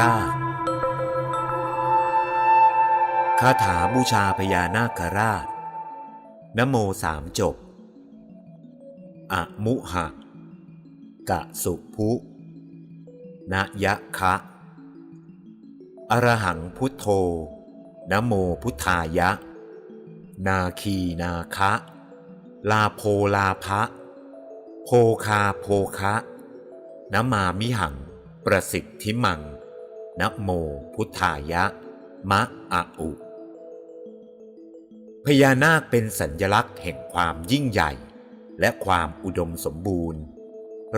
ราชคาถาบูชาพญานาคราช นโมสามจบ อะมุหะ กะสุพุนยะคะ อรหังพุทโธ นโมพุทธายะ นาคีนาคะ ลาโพลาภะโพคาโพคะนมามิหัง ประสิทธิมัง นะโมพุทธายะ มะอะอุ พญานาคเป็นสัญลักษณ์แห่งความยิ่งใหญ่ และความอุดมสมบูรณ์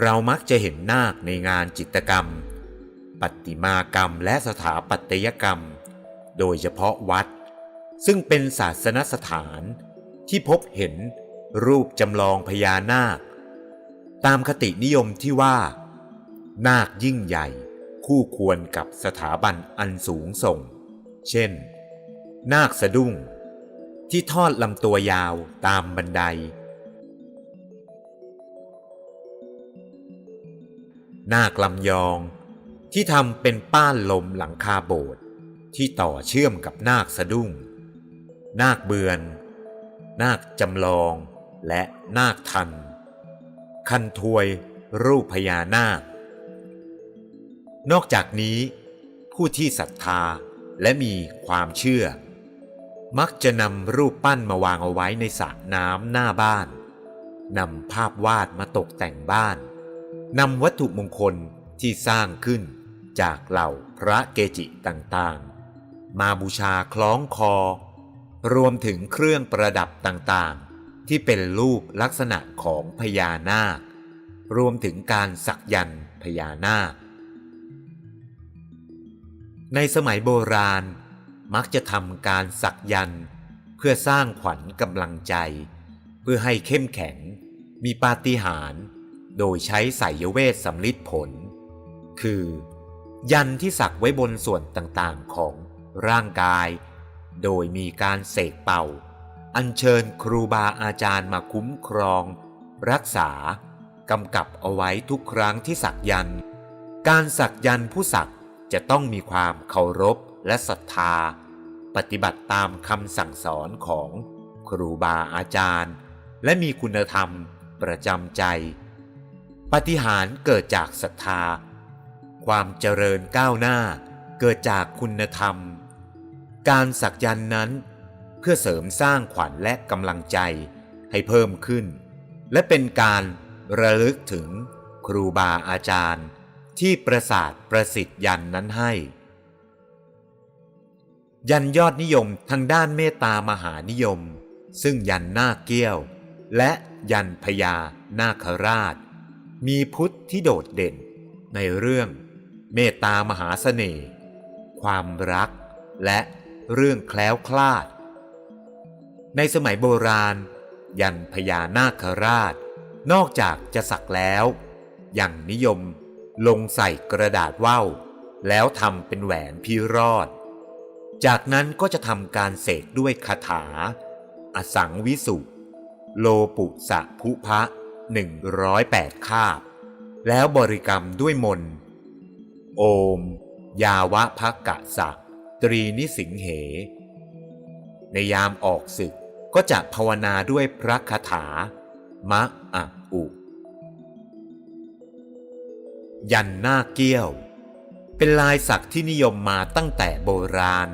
เรามักจะเห็นนาคในงานจิตรกรรมปัตติมากรรมและสถาปัตยกรรม โดยเฉพาะวัด ซึ่งเป็นศาสนสถานที่พบเห็นรูปจำลองพญานาค ตามคตินิยมที่ว่า นาคยิ่งใหญ่ คู่ควรกับสถาบันอันสูงส่ง เช่น นาคสะดุ้ง ที่ทอดลำตัวยาวตามบันได นาคลำยองที่ทำเป็นป้านลมหลังคาโบสถ์ที่ต่อเชื่อมกับนาคสะดุ้ง นาคเบือน นาคจำลอง และนาคทัน คันทวยรูปพญานาค นอกจากนี้ ผู้ที่ศรัทธาและมีความเชื่อ มักจะนำรูปปั้นมาวางเอาไว้ในสระน้ำหน้าบ้านนำภาพวาดมาตกแต่งบ้านนำวัตถุมงคลที่สร้างขึ้นจากเหล่าพระเกจิต่างๆ มาบูชาคล้องคอ รวมถึงเครื่องประดับต่างๆ ที่เป็นรูปลักษณะของพญานาค รวมถึงการสักยันพญานาค ในสมัยโบราณ มักจะทำการสักยันเพื่อสร้างขวัญกำลังใจ เพื่อให้เข้มแข็ง มีปาฏิหาริย์โดยใช้ไสยเวทสำลิดผล คือ ยันที่สักไว้บนส่วนต่างๆของร่างกาย โดยมีการเสกเป่า อัญเชิญครูบาอาจารย์มาคุ้มครอง รักษากำกับเอาไว้ทุกครั้งที่สักยัน การสักยันผู้สัก จะต้องมีความเคารพและศรัทธา ปฏิบัติตามคำสั่งสอนของครูบาอาจารย์ และมีคุณธรรมประจำใจ ปฏิหารเกิดจากศรัทธา ความเจริญก้าวหน้าเกิดจากคุณธรรม การสักยันนั้น เพื่อเสริมสร้างขวัญและกำลังใจให้เพิ่มขึ้น และเป็นการระลึกถึงครูบาอาจารย์ ที่ประสาทประสิทธิ์ยันนั้นให้ ยันยอดนิยมทางด้านเมตตามหานิยม ซึ่งยันหน้าเกี้ยว และยันพญานาคราช มีพุทธที่โดดเด่น ในเรื่องเมตตามหาเสน่ห์ ความรักและเรื่องแคล้วคลาด ในสมัยโบราณ ยันพญานาคราช นอกจากจะสักแล้ว ยังนิยม ลงใส่กระดาษว่าวแล้วทำเป็นแหวนพิรอด จากนั้นก็จะทำการเสกด้วยคาถา อสังวิสุโลปุสะภุพะหนึ่งร้อยแปดคาบ แล้วบริกรรมด้วยมน โอม ยาวะพักกะสะ ตรีนิสิงเห ในยามออกศึกก็จะภาวนาด้วยพระคาถามะอะอุ ยันหน้าเกี้ยว เป็นลายสักที่นิยมมาตั้งแต่โบราณ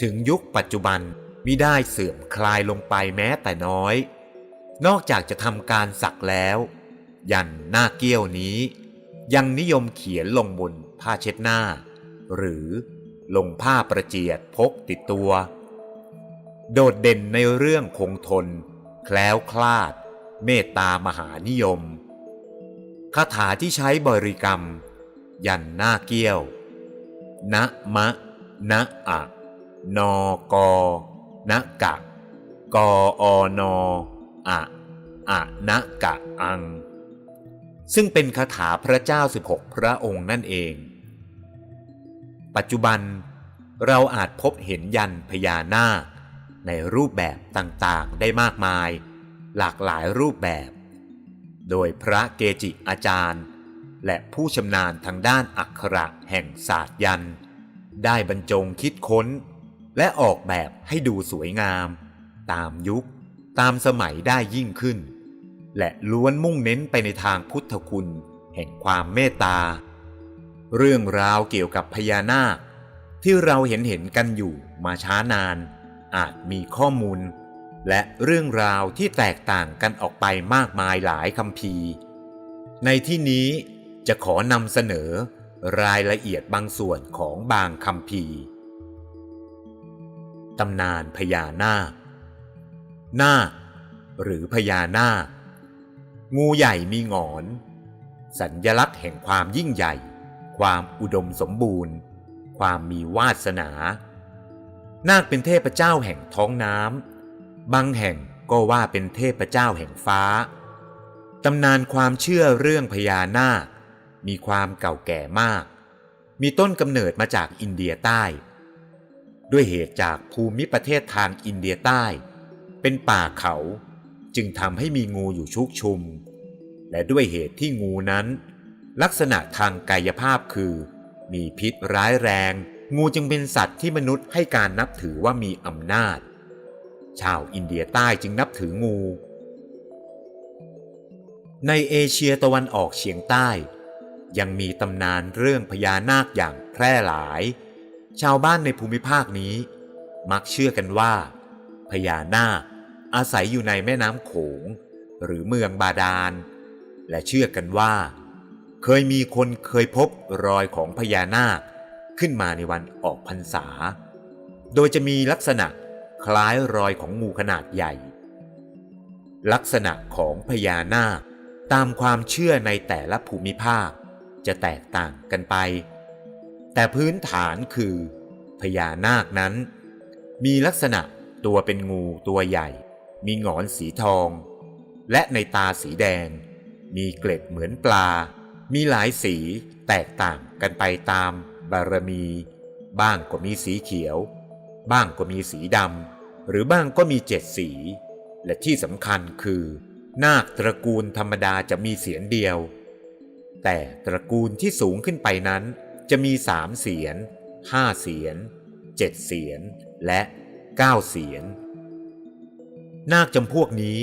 ถึงยุคปัจจุบันมิได้เสื่อมคลายลงไปแม้แต่น้อย นอกจากจะทำการสักแล้ว ยันหน้าเกี้ยวนี้ ยังนิยมเขียนลงบนผ้าเช็ดหน้า หรือลงผ้าประเจียดพกติดตัว โดดเด่นในเรื่องคงทน แคล้วคลาด เมตตามหานิยม คาถาที่ใช้บริกรรม ยันหน้าเกี้ยว นะมะ นะอะ นอกอนะกะ กออนออะอะนะกะอัง ซึ่งเป็นคาถาพระเจ้า 16 พระองค์นั่นเอง ปัจจุบันเราอาจพบเห็นยันพญานาคในรูปแบบต่างๆได้มากมาย หลากหลายรูปแบบ โดยพระเกจิอาจารย์ และผู้ชำนาญทางด้านอักขระแห่งศาสตร์ยัน ได้บรรจงคิดค้น และออกแบบให้ดูสวยงาม ตามยุค ตามสมัยได้ยิ่งขึ้น และล้วนมุ่งเน้นไปในทางพุทธคุณแห่งความเมตตา เรื่องราวเกี่ยวกับพญานาคที่เราเห็นเห็นกันอยู่มาช้านาน อาจมีข้อมูล และเรื่องราวที่แตกต่างกันออกไปมากมายหลายคำพีในที่นี้จะขอนำเสนอรายละเอียดบางส่วนของบางคำพีตำนานพญานาค นาคหรือพญานาค งูใหญ่มีงอน สัญญลักษณ์แห่งความยิ่งใหญ่ ความอุดมสมบูรณ์ ความมีวาสนา นาคเป็นเทพเจ้าแห่งท้องน้ำ บางแห่งก็ว่าเป็นเทพเจ้าแห่งฟ้า ตำนานความเชื่อเรื่องพญานาค มีความเก่าแก่มาก มีต้นกำเนิดมาจากอินเดียใต้ ด้วยเหตุจากภูมิประเทศทางอินเดียใต้ เป็นป่าเขาจึงทำให้มีงูอยู่ชุกชุม และด้วยเหตุที่งูนั้น ลักษณะทางกายภาพคือ มีพิษร้ายแรง งูจึงเป็นสัตว์ที่มนุษย์ให้การนับถือว่ามีอำนาจ ชาวอินเดียใต้จึงนับถืองู ในเอเชียตะวันออกเฉียงใต้ ยังมีตำนานเรื่องพญานาคอย่างแพร่หลาย ชาวบ้านในภูมิภาคนี้ มักเชื่อกันว่าพญานาคอาศัยอยู่ในแม่น้ำโขง หรือเมืองบาดาล และเชื่อกันว่า เคยมีคนเคยพบรอยของพญานาคขึ้นมาในวันออกพรรษา โดยจะมีลักษณะ คล้ายรอยของงูขนาดใหญ่ ลักษณะของพญานาคตามความเชื่อในแต่ละภูมิภาคจะแตกต่างกันไป แต่พื้นฐานคือพญานาคนั้น มีลักษณะตัวเป็นงูตัวใหญ่ มีหงอนสีทอง และในตาสีแดง มีเกล็ดเหมือนปลา มีหลายสีแตกต่างกันไปตามบารมี บ้างก็มีสีเขียว บ้างก็มีสีดำหรือบ้างก็มีเจ็ดสี และที่สำคัญคือ นาคตระกูลธรรมดาจะมีเสียนเดียว แต่ตระกูลที่สูงขึ้นไปนั้น จะมีสามเสียนห้าเสียนเจ็ดเสียนและเก้าเสียน นาคจำพวกนี้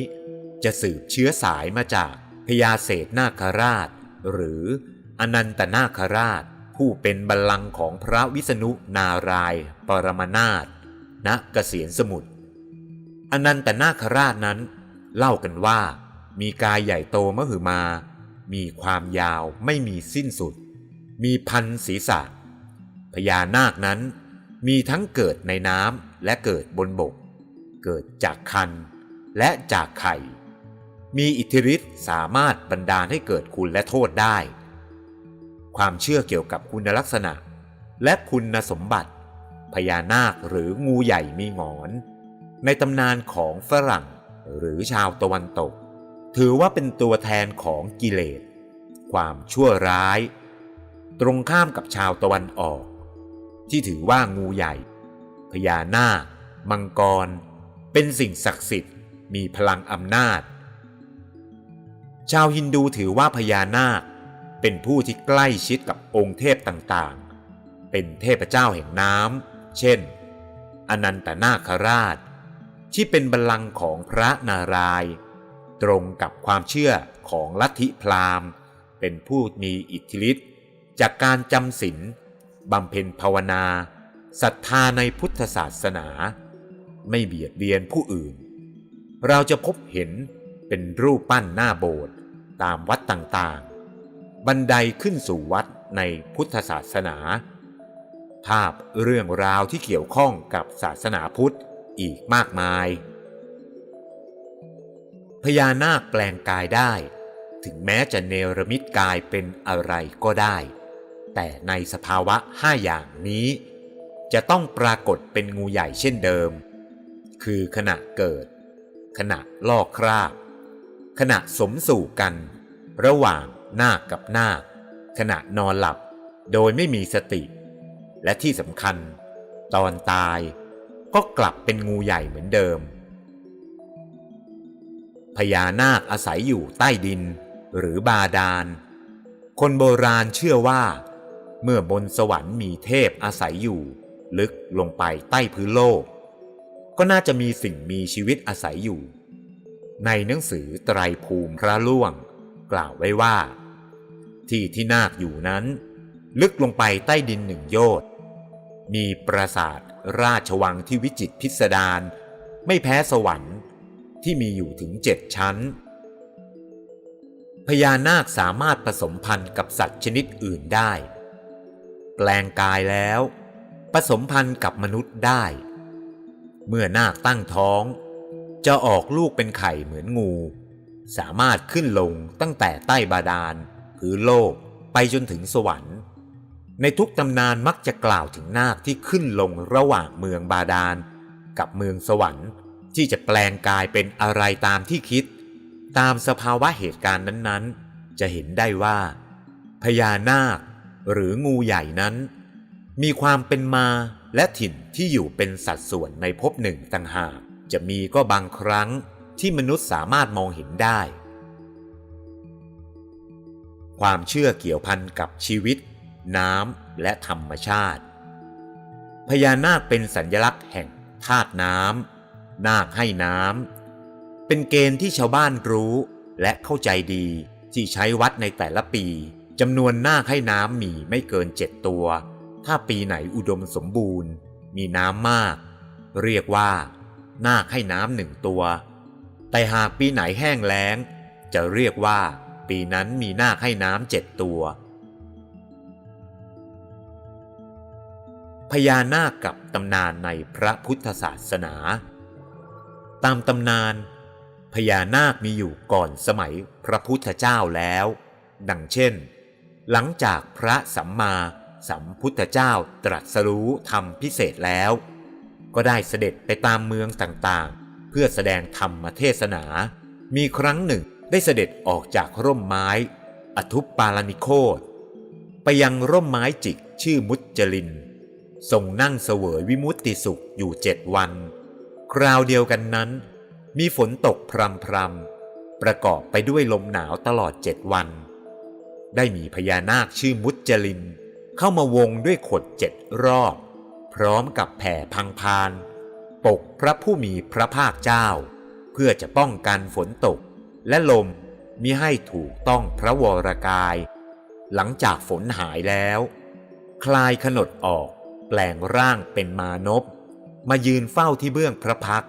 จะสืบเชื้อสายมาจากพญาเศษนาคราช หรืออนันตนาคราช ผู้เป็นบัลลังก์ของพระวิษณุนารายปรมนาถ ณเกษียนสมุทรอนันตนาคราชนั้น เล่ากันว่า มีกายใหญ่โตมหึมา มีความยาวไม่มีสิ้นสุด มีพันศีรษะพญานาคนั้น มีทั้งเกิดในน้ำและเกิดบนบก เกิดจากคันและจากไข่ มีอิทธิฤทธิ์สามารถบันดาลให้เกิดคุณและโทษได้ ความเชื่อเกี่ยวกับคุณลักษณะ และคุณสมบัติ พญานาคหรืองูใหญ่มีหงอน ในตำนานของฝรั่งหรือชาวตะวันตก ถือว่าเป็นตัวแทนของกิเลส ความชั่วร้าย ตรงข้ามกับชาวตะวันออก ที่ถือว่างูใหญ่ พญานาค มังกร เป็นสิ่งศักดิ์สิทธิ์ มีพลังอำนาจ ชาวฮินดูถือว่าพญานาคเป็นผู้ที่ใกล้ชิดกับองค์เทพต่างๆ เป็นเทพเจ้าแห่งน้ำ เช่น อนันตนาคราช ที่เป็นบัลลังก์ของพระนารายณ์ตรงกับความเชื่อของลัทธิพราหมณ์ เป็นผู้มีอิทธิฤทธิ์จากการจำศีลบำเพ็ญภาวนาศรัทธาในพุทธศาสนา ไม่เบียดเบียนผู้อื่น เราจะพบเห็นเป็นรูปปั้นหน้าโบสถ์ตามวัดต่างๆ บันไดขึ้นสู่วัดในพุทธศาสนา ภาพเรื่องราวที่เกี่ยวข้องกับศาสนาพุทธอีกมากมาย พญานาคแปลงกายได้ ถึงแม้จะเนรมิตกายเป็นอะไรก็ได้ แต่ในสภาวะห้าอย่างนี้ จะต้องปรากฏเป็นงูใหญ่เช่นเดิม คือขณะเกิด ขณะลอกคราบ ขณะสมสู่กัน ระหว่างนาคกับนาคขณะนอนหลับโดยไม่มีสติ และที่สำคัญ ตอนตายก็กลับเป็นงูใหญ่เหมือนเดิม พญานาคอาศัยอยู่ใต้ดินหรือบาดาล คนโบราณเชื่อว่า เมื่อบนสวรรค์มีเทพอาศัยอยู่ ลึกลงไปใต้พื้นโลก ก็น่าจะมีสิ่งมีชีวิตอาศัยอยู่ ในหนังสือไตรภูมิพระล่วง กล่าวไว้ว่า ที่ที่นาคอยู่นั้น ลึกลงไปใต้ดินหนึ่งโยชน์ มีปราสาทราชวังที่วิจิตรพิสดารไม่แพ้สวรรค์ที่มีอยู่ถึงเจ็ดชั้น พญานาคสามารถผสมพันธุ์กับสัตว์ชนิดอื่นได้ แปลงกายแล้วผสมพันธุ์กับมนุษย์ได้ เมื่อนาคตั้งท้อง จะออกลูกเป็นไข่เหมือนงู สามารถขึ้นลงตั้งแต่ใต้บาดาลพื้นโลกไปจนถึงสวรรค์ ในทุกตำนานมักจะกล่าวถึงนาคที่ขึ้นลงระหว่างเมืองบาดาล กับเมืองสวรรค์ ที่จะแปลงกายเป็นอะไรตามที่คิด ตามสภาวะเหตุการณ์นั้นๆ จะเห็นได้ว่า พญานาค หรืองูใหญ่นั้น มีความเป็นมาและถิ่นที่อยู่เป็นสัดส่วนในภพหนึ่งต่างหากจะมีก็บางครั้งที่มนุษย์สามารถมองเห็นได้ ความเชื่อเกี่ยวพันกับชีวิต น้ำและธรรมชาติ พญานาคเป็นสัญลักษณ์แห่งธาตุน้ำนาคให้น้ำเป็นเกณฑ์ที่ชาวบ้านรู้และเข้าใจดีที่ใช้วัดในแต่ละปีจำนวนนาคให้น้ำมีไม่เกินเจ็ดตัว ถ้าปีไหนอุดมสมบูรณ์ มีน้ำมาก เรียกว่า นาคให้น้ำหนึ่งตัว แต่หากปีไหนแห้งแล้ง จะเรียกว่า ปีนั้นมีนาคให้น้ำเจ็ดตัว พญานาคกับตำนานในพระพุทธศาสนา ตามตำนาน พญานาคมีอยู่ก่อนสมัยพระพุทธเจ้าแล้ว ดังเช่น หลังจากพระสัมมาสัมพุทธเจ้าตรัสรู้ธรรมพิเศษแล้ว ก็ได้เสด็จไปตามเมืองต่างๆ เพื่อแสดงธรรมเทศนา มีครั้งหนึ่งได้เสด็จออกจากร่มไม้ อทุปปาลนิโคตไปยังร่มไม้จิกชื่อมุจจลิน ทรงนั่งเสวยวิมุตติสุขอยู่เจ็ดวัน คราวเดียวกันนั้น มีฝนตกพรำพรำประกอบไปด้วยลมหนาวตลอดเจ็ดวัน ได้มีพญานาคชื่อมุจจลิน เข้ามาวงด้วยขดเจ็ดรอบ พร้อมกับแผ่พังพาน ปกพระผู้มีพระภาคเจ้า เพื่อจะป้องกันฝนตก และลมมิให้ถูกต้องพระวรกาย หลังจากฝนหายแล้ว คลายขนดออก แปลงร่างเป็นมานพมายืนเฝ้าที่เบื้องพระพัก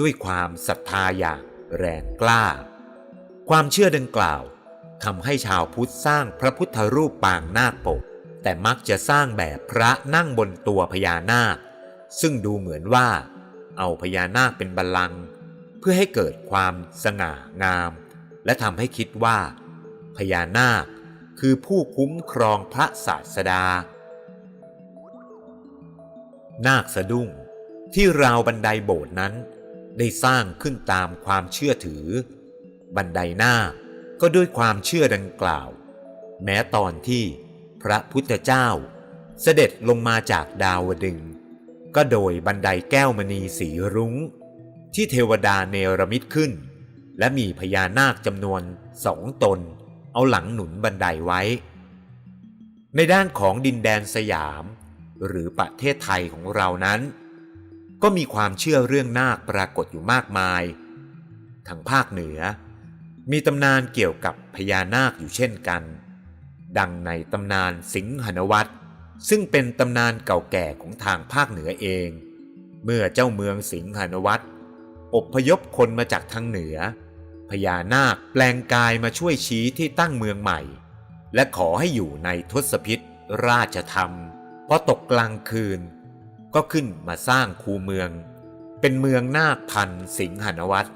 ด้วยความศรัทธาอย่างแรงกล้า ความเชื่อดังกล่าวทำให้ชาวพุทธสร้างพระพุทธรูปปางนาคปก แต่มักจะสร้างแบบพระนั่งบนตัวพญานาค ซึ่งดูเหมือนว่า เอาพญานาคเป็นบัลลังก์เพื่อให้เกิดความสง่างาม และทำให้คิดว่า พญานาคคือผู้คุ้มครองพระศาสดา นาคสะดุ้ง ที่ราวบันไดโบสถ์นั้น ได้สร้างขึ้นตามความเชื่อถือ บันไดนาคก็ด้วยความเชื่อดังกล่าว แม้ตอนที่พระพุทธเจ้า เสด็จลงมาจากดาวดึง ก็โดยบันไดแก้วมณีสีรุง้ง ที่เทวดาเนรมิตขึ้น และมีพญานาคจำนวนสองตน เอาหลังหนุนบันไดไว้ ในด้านของดินแดนสยาม หรือประเทศไทยของเรานั้น ก็มีความเชื่อเรื่องนาคปรากฏอยู่มากมาย ทางภาคเหนือ มีตำนานเกี่ยวกับพญานาคอยู่เช่นกัน ดังในตำนานสิงหนวัตรซึ่งเป็นตำนานเก่าแก่ของทางภาคเหนือเอง เมื่อเจ้าเมืองสิงหนวัตรอพยพคนมาจากทางเหนือพญานาคแปลงกายมาช่วยชี้ที่ตั้งเมืองใหม่ และขอให้อยู่ในทศพิษราชธรรม พอตกกลางคืน ก็ขึ้นมาสร้างคูเมือง เป็นเมืองนาคพันสิงหนวัตร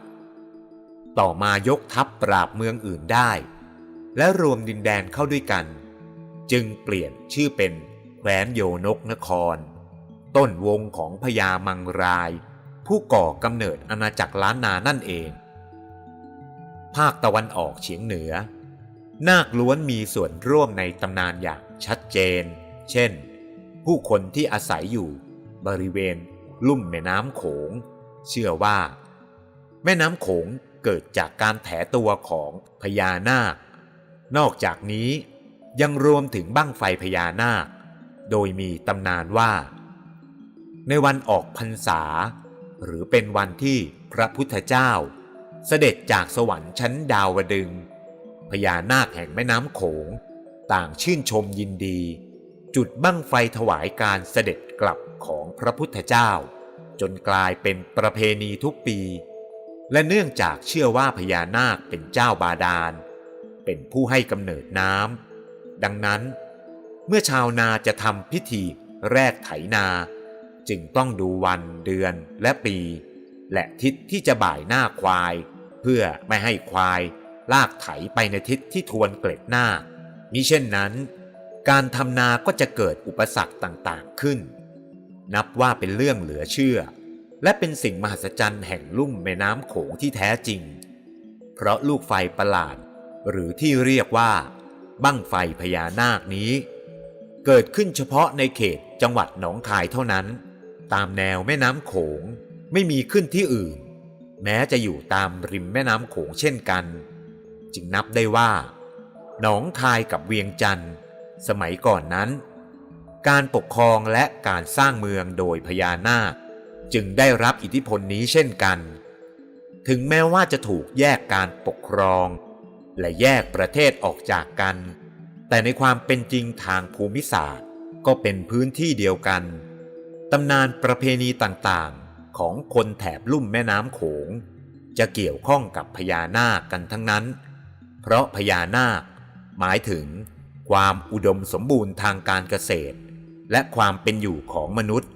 ต่อมายกทัพปราบเมืองอื่นได้ และรวมดินแดนเข้าด้วยกัน จึงเปลี่ยนชื่อเป็นแคว้นโยนกนคร ต้นวงของพญามังราย ผู้ก่อกำเนิดอาณาจักรล้านนานั่นเอง ภาคตะวันออกเฉียงเหนือ นาคล้วนมีส่วนร่วมในตำนานอย่างชัดเจน เช่น ผู้คนที่อาศัยอยู่บริเวณลุ่มแม่น้ำโขง เชื่อว่า แม่น้ำโขงเกิดจากการแถตัวของพญานาค นอกจากนี้ยังรวมถึงบั้งไฟพญานาค โดยมีตำนานว่า ในวันออกพรรษา หรือเป็นวันที่พระพุทธเจ้า เสด็จจากสวรรค์ชั้นดาวดึงพญานาคแห่งแม่น้ำโขง ต่างชื่นชมยินดี จุดบั้งไฟถวายการเสด็จกลับของพระพุทธเจ้า จนกลายเป็นประเพณีทุกปี และเนื่องจากเชื่อว่าพญานาคเป็นเจ้าบาดาล เป็นผู้ให้กำเนิดน้ำดังนั้น เมื่อชาวนาจะทำพิธีแรกไถนา จึงต้องดูวันเดือนและปี และทิศที่จะบ่ายหน้าควาย เพื่อไม่ให้ควายลากไถไปในทิศที่ทวนเกล็ดหน้ามิเช่นนั้น การทำนาก็จะเกิดอุปสรรคต่างๆขึ้น นับว่าเป็นเรื่องเหลือเชื่อ และเป็นสิ่งมหัศจรรย์แห่งลุ่มแม่น้ำโขงที่แท้จริง เพราะลูกไฟประหลาด หรือที่เรียกว่า บั้งไฟพญานาคนี้ เกิดขึ้นเฉพาะในเขตจังหวัดหนองคายเท่านั้น ตามแนวแม่น้ำโขงไม่มีขึ้นที่อื่น แม้จะอยู่ตามริมแม่น้ำโขงเช่นกัน จึงนับได้ว่า หนองคายกับเวียงจันทร์ สมัยก่อนนั้น การปกครองและการสร้างเมืองโดยพญานาค จึงได้รับอิทธิพลนี้เช่นกัน ถึงแม้ว่าจะถูกแยกการปกครอง และแยกประเทศออกจากกัน แต่ในความเป็นจริงทางภูมิศาสตร์ ก็เป็นพื้นที่เดียวกันตำนานประเพณีต่างๆ ของคนแถบลุ่มแม่น้ำโขง จะเกี่ยวข้องกับพญานาคกันทั้งนั้น เพราะพญานาคหมายถึง ความอุดมสมบูรณ์ทางการเกษตร และความเป็นอยู่ของมนุษย์